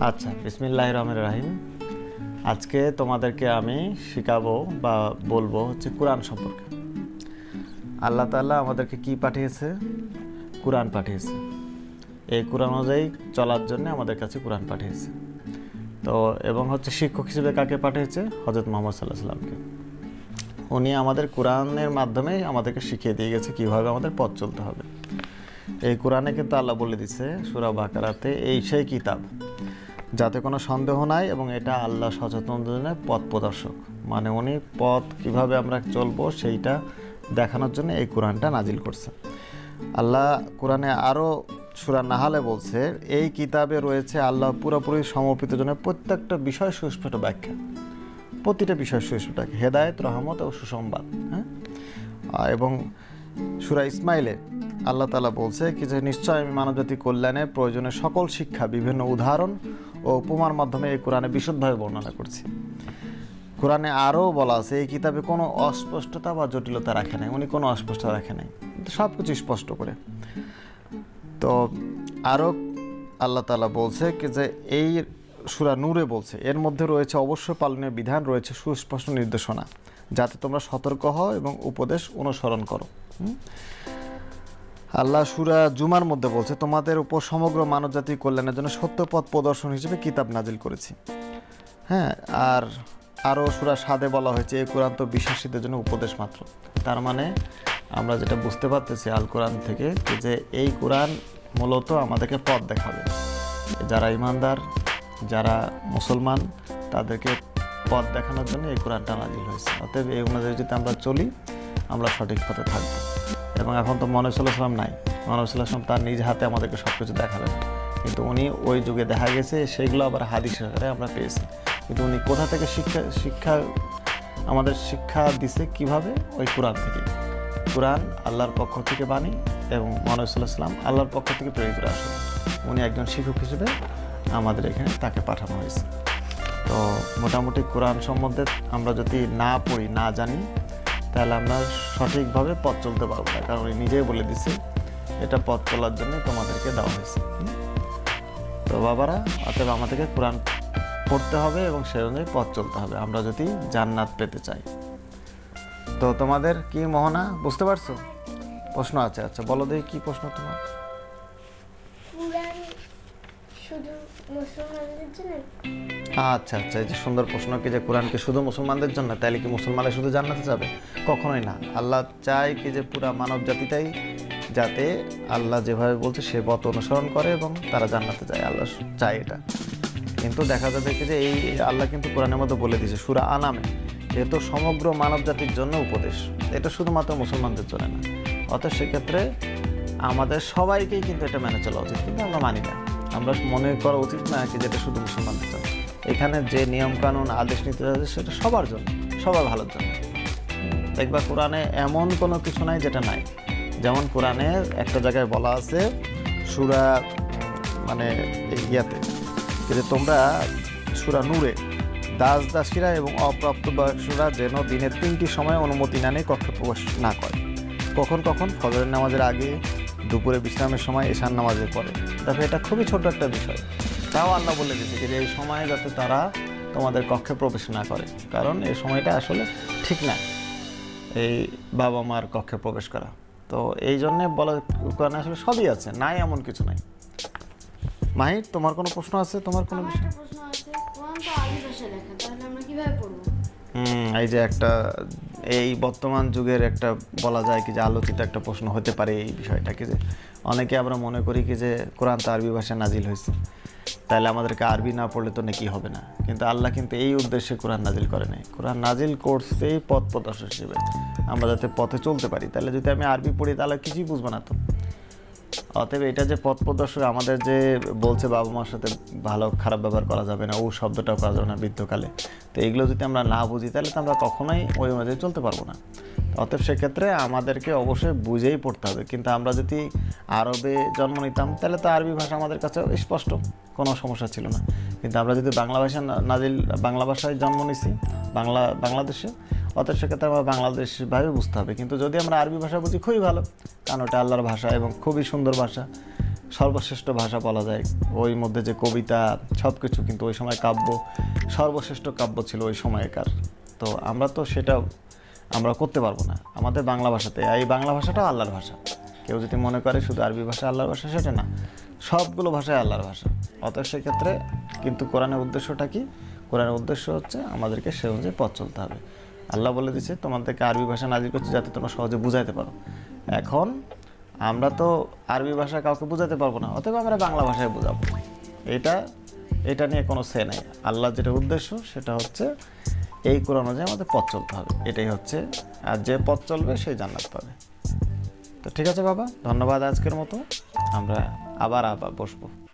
আচ্ছা বিসমিল্লাহ রহমান রাহিম। আজকে তোমাদেরকে আমি শেখাবো বা বলব হচ্ছে কোরআন সম্পর্কে। আল্লাহ তাআলা আমাদেরকে কি পাঠিয়েছে? কোরআন পাঠিয়েছে। এই কোরআন অনুযায়ী চলার জন্য আমাদের কাছে কোরআন পাঠিয়েছে। তো, এবং হচ্ছে শিক্ষক হিসেবে কাকে পাঠিয়েছে? হজরত মোহাম্মদ সাল্লাহ সাল্লামকে উনি আমাদের কোরআনের মাধ্যমে আমাদেরকে শিখিয়ে দিয়ে গেছে কীভাবে আমাদের পথ চলতে হবে। এই কোরআনে কিন্তু আল্লাহ বলে দিছে, সুরা বাকারাতে, এই সেই কিতাব। যাতে কোনো সন্দেহ নাই এবং এটা আল্লাহ সচেতনদের পথ প্রদর্শক। মানে উনি পথ কীভাবে আমরা চলবো সেইটা দেখানোর জন্য এই কোরআনটা নাজিল করছে। আল্লাহ কোরআনে আরও সুরা নাহালে বলছে, এই কিতাবে রয়েছে আল্লাহ পুরোপুরি সমর্পিত জন্য প্রত্যেকটা বিষয় সুস্পষ্ট ব্যাখ্যা। প্রতিটা বিষয় সুস্পষ্ট হেদায়ত, রহমত ও সুসংবাদ হ্যাঁ? এবং সুরা ইসমাইলে আল্লাহ তালা বলছে কি যে, নিশ্চয় আমি মানবজাতি কল্যাণে প্রয়োজনে সকল শিক্ষা, বিভিন্ন উদাহরণ ও উপমার মাধ্যমে এই কোরআনে বিশদভাবে বর্ণনা করছি। কোরআনে আরও বলা আছে, এই কিতাবে কোনো অস্পষ্টতা বা জটিলতা রাখে নাই। উনি কোনো অস্পষ্টতা রাখে নাই। সব কিছু স্পষ্ট করে। তো আরও আল্লাহ তালা বলছে কি যে, এই সুরা নূরে বলছে, এর মধ্যে রয়েছে অবশ্য পালনীয় বিধান, রয়েছে সুস্পষ্ট নির্দেশনা, যাতে তোমরা সতর্ক হও এবং উপদেশ অনুসরণ করো? আল্লাহ সুরা জুমার মধ্যে বলছে, তোমাদের উপর সমগ্র মানবজাতি কল্যাণের জন্য সত্য পথ প্রদর্শন হিসেবে কিতাব নাজিল করেছি। হ্যাঁ আর আরও সুরা সাদে বলা হয়েছে এই কোরআন তো বিশ্বাসীদের জন্য উপদেশ মাত্র। তার মানে আমরা যেটা বুঝতে পারতেছি আল কোরআন থেকে যে এই কোরআন মূলত আমাদেরকে পথ দেখাবে। যারা ইমানদার, যারা মুসলমান, তাদেরকে পথ দেখানোর জন্য এই কোরআনটা নাজিল হয়েছে। অতএব এই অনুযায়ী যদি আমরা চলি, আমরা সঠিক পথে থাকব। এবং এখন তো মনে সাল্লাম নাই। মনে সাল্লাম তার নিজ হাতে আমাদেরকে সব কিছু দেখাবেন কিন্তু উনি ওই যুগে দেখা গেছে, সেগুলো আবার হাদিস আকারে আমরা পেয়েছি। কিন্তু উনি কোথা থেকে শিক্ষা শিক্ষা, আমাদের শিক্ষা দিছে কীভাবে? ওই কোরআন থেকে। কোরআন আল্লাহর পক্ষ থেকে বাণী এবং মনে সাল্লাম আল্লাহর পক্ষ থেকে প্রেরিত আসে উনি একজন শিক্ষক হিসেবে আমাদের এখানে তাকে পাঠানো হয়েছে। তো মোটামুটি কোরআন সম্বন্ধে আমরা যদি না পড়ি, না জানি তাহলে আমরা সঠিকভাবে পথ চলতে পারব না। কারণ উনি নিজেই বলে দিছে, এটা পথ চলার জন্য তোমাদেরকে দেওয়া হয়েছে। তো বাবারা, অতএব আমাদেরকে কোরআন পড়তে হবে এবং সে অনুযায়ী পথ চলতে হবে। আমরা যদি জান্নাত পেতে চাই। তো তোমাদের কি মোহনা? বুঝতে পারছ? প্রশ্ন আছে। আচ্ছা বলো দেখি কি প্রশ্ন তোমার। আচ্ছা আচ্ছা এই যে সুন্দর প্রশ্ন কি যে কোরআন কি শুধু মুসলমানদের জন্য? তাহলে কি মুসলমানরা শুধু জান্নাতে যাবে? কখনোই না। আল্লাহ চায় কি যে পুরা মানব জাতিটাই যাতে আল্লাহ যেভাবে বলছে সে পথ অনুসরণ করে এবং তারা জান্নাতে যায়। আল্লাহ চায় এটা। কিন্তু দেখা যাবে কি যে এই আল্লাহ কিন্তু কোরআনের মধ্যে বলে দিয়েছে, সুরা আনামে এ তো সমগ্র মানব জাতির জন্য উপদেশ। এটা শুধুমাত্র মুসলমানদের জন্য না। অতএব সেক্ষেত্রে আমাদের সবাইকেই কিন্তু এটা মেনে চলা উচিত, কিন্তু আমরা মানি না। আমরা মনে করা উচিত না কি যেটা শুধু মুসলমানদের জন্য। এখানে যে নিয়ম কানুন আদেশ নিতে যাচ্ছে সেটা সবার জন্য, সবার ভালোর জন্য। দেখবা কোরআনে এমন কোনো কিছু নাই যেটা নাই। যেমন কোরআনে একটা জায়গায় বলা আছে, সুরা মানে ইয়াতে, যে তোমরা সুরা নূরে দাস দাসীরা এবং অপ্রাপ্ত বয়সরা যেন দিনের তিনটি সময় অনুমতি না নিয়ে কক্ষে প্রবেশ না করে। কখন কখন? ফজরের নামাজের আগে দুপুরে বিশ্রামের সময় এশান নামাজের পরে। দেখো এটা খুবই ছোট একটা বিষয়। তাও আল্লাহ বলে দিয়েছে যে এই সময় যাতে তারা তোমাদের কক্ষে প্রবেশ না করে। কারণ এই সময়টা আসলে ঠিক না এই বাবা মার কক্ষে প্রবেশ করা। তো এই জন্যে বলা কোরআনে আসলে সবই আছে নাই এমন কিছু নাই। মাহির তোমার কোনো প্রশ্ন আছে? তোমার কোনো বিষয়? হুম এই যে একটা এই বর্তমান যুগের একটা বলা যায় কি যে আলোচিত একটা প্রশ্ন হতে পারে এই বিষয়টাকে যে অনেকে আমরা মনে করি কি যে কোরআন তো আরবি ভাষায় নাজিল হয়েছে। তাহলে আমাদেরকে আরবি না পড়লে তো নাকি হবে না। কিন্তু আল্লাহ কিন্তু এই উদ্দেশ্যে কোরআন নাজিল করে নাই। কোরআন নাজিল করছে পথ প্রদর্শক হিসেবে। আমরা যাতে পথে চলতে পারি। তাহলে যদি আমি আরবি পড়ি তাহলে কিছুই বুঝব না তো। অতএব এটা যে পথ প্রদর্শক আমাদের যে বলছে বাবা মার সাথে ভালো খারাপ ব্যবহার করা যাবে না, ও শব্দটাও করা যাবে না বৃদ্ধকালে তো এগুলো যদি আমরা না বুঝি, তাহলে তো আমরা কখনোই ওই অনুযায়ী চলতে পারব না। অতএব সেক্ষেত্রে আমাদেরকে অবশ্যই বুঝেই পড়তে হবে। কিন্তু আমরা যদি আরবে জন্ম নিতাম, তাহলে তো আরবি ভাষা আমাদের কাছে স্পষ্ট, কোনো সমস্যা ছিল না। কিন্তু আমরা যদি বাংলা ভাষা নাজিল, বাংলা ভাষায় জন্ম নিছি, বাংলা, বাংলাদেশে অতএব সেক্ষেত্রে আমরা বাংলাদেশভাবে বুঝতে হবে। কিন্তু যদি আমরা আরবি ভাষা বুঝি, খুবই ভালো। কারণ ওটা আল্লাহর ভাষা এবং খুবই সুন্দর ভাষা। সর্বশ্রেষ্ঠ ভাষা বলা যায়। ওই মধ্যে যে কবিতা সব কিছু কিন্তু ওই সময় কাব্য, সর্বশ্রেষ্ঠ কাব্য ছিল ওই সময়কার। তো আমরা তো সেটা আমরা করতে পারব না। আমাদের বাংলা ভাষাতে। এই বাংলা ভাষাটাও আল্লাহর ভাষা। কেউ যদি মনে করে শুধু আরবি ভাষা আল্লাহর ভাষা, সেটা না। সবগুলো ভাষায় আল্লাহর ভাষা। অতএব সেক্ষেত্রে কিন্তু কোরআনের উদ্দেশ্যটা কি? কোরআনের উদ্দেশ্য হচ্ছে আমাদেরকে সে অনুযায়ী পথ চলতে হবে। আল্লাহ বলে দিচ্ছে তোমাদেরকে আরবি ভাষা নাজির করছে যাতে তোমরা সহজে বুঝাইতে পারো। এখন আমরা তো আরবি ভাষা কাউকে বোঝাতে পারব না অতএব আমরা বাংলা ভাষায় বোঝাবো। এটা এটা নিয়ে কোনো সে নেই। আল্লাহ যেটা উদ্দেশ্য, সেটা হচ্ছে এই কোরআন অনুযায়ী আমাদের পথ চলতে হবে। এটাই হচ্ছে, আর যে পথ চলবে সেই জান্নাত পাবে। তো ঠিক আছে বাবা, ধন্যবাদ আজকের মতো। আমরা আবার আবার বসবো।